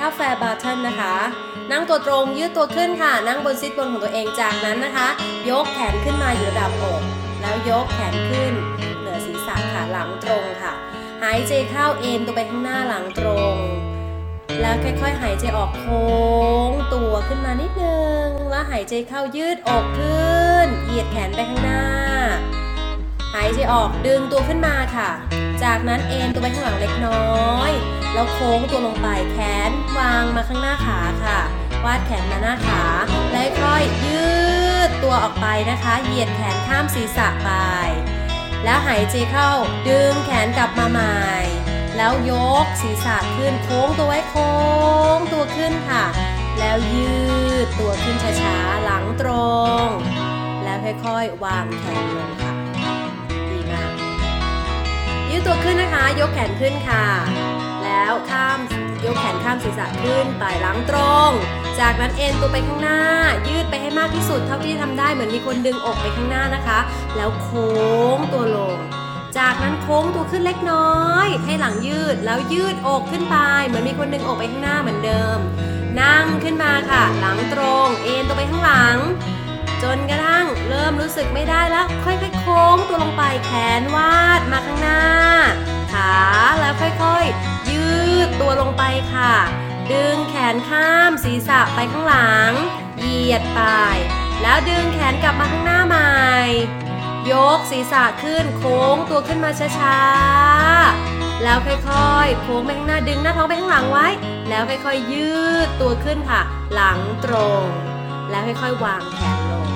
ท่าแฟร์บาร์เทนนะคะ นั่งตัวตรงยืดตัวขึ้นค่ะ นั่งบนซิทบนของตัวเองจากนั้นนะคะ ยกแขนขึ้นมาอยู่ระดับอก แล้วยกแขนขึ้น เหนือศีรษะค่ะหลังตรงค่ะ หายใจเข้าเอ็นตัวไปข้างหน้าหลังตรง แล้วค่อยๆ หายใจออกโค้งตัวขึ้นมานิดนึง แล้วหายใจเข้ายืดอกขึ้น เหยียดแขนไปข้างหน้า หายใจออกดึงตัวขึ้นมาค่ะ จากนั้นเอ็นตัวไปข้างหลังเล็กน้อย แล้วโค้งตัวลงไปแขนวางมาข้างหน้าขาค่ะ วาดแขนมาหน้าขาแล้วค่อยยืดตัวออกไปนะคะ เหยียดแขนข้ามศีรษะไป แล้วหายใจเข้าดึงแขนกลับมาใหม่ แล้วยกศีรษะขึ้นโค้งตัวไว้โค้งตัวขึ้นค่ะ แล้วยืดตัวขึ้นช้าๆ หลังตรง แล้วค่อยๆ วางแขนลงค่ะ ดีมาก ยืดตัวขึ้นนะคะ ยกแขนขึ้นค่ะ แล้วข้ามยกแขนข้ามศีรษะขึ้นไต่หลังตรง จากนั้นเอ็นตัวไปข้างหน้า ยืดไปให้มากที่สุดเท่าที่ทำได้เหมือนมีคนดึงอกไปข้างหน้านะคะ แล้วโค้งตัวลง จากนั้นโค้งตัวขึ้นเล็กน้อย ให้หลังยืดแล้วยืดอกขึ้นไป เหมือนมีคนดึงอกไปข้างหน้าเหมือนเดิม นั่งขึ้นมาค่ะ หลังตรง เอ็นตัวไปข้างหลัง จนกระทั่งเริ่มรู้สึกไม่ได้แล้ว ค่อยๆโค้งตัวลงไปแขนวาดมาข้าง ค่ะ ดึงแขนข้ามศีรษะไปข้างหลัง เหยียดไป แล้วดึงแขนกลับมาข้างหน้าใหม่ ยกศีรษะขึ้นโค้งตัวขึ้นมาช้าๆ แล้วค่อยๆ โค้งไปข้างหน้าดึงหน้าท้องไปข้างหลังไว้ แล้วค่อยๆ ยืดตัวขึ้นค่ะ หลังตรง แล้วค่อยๆ วางแขนลง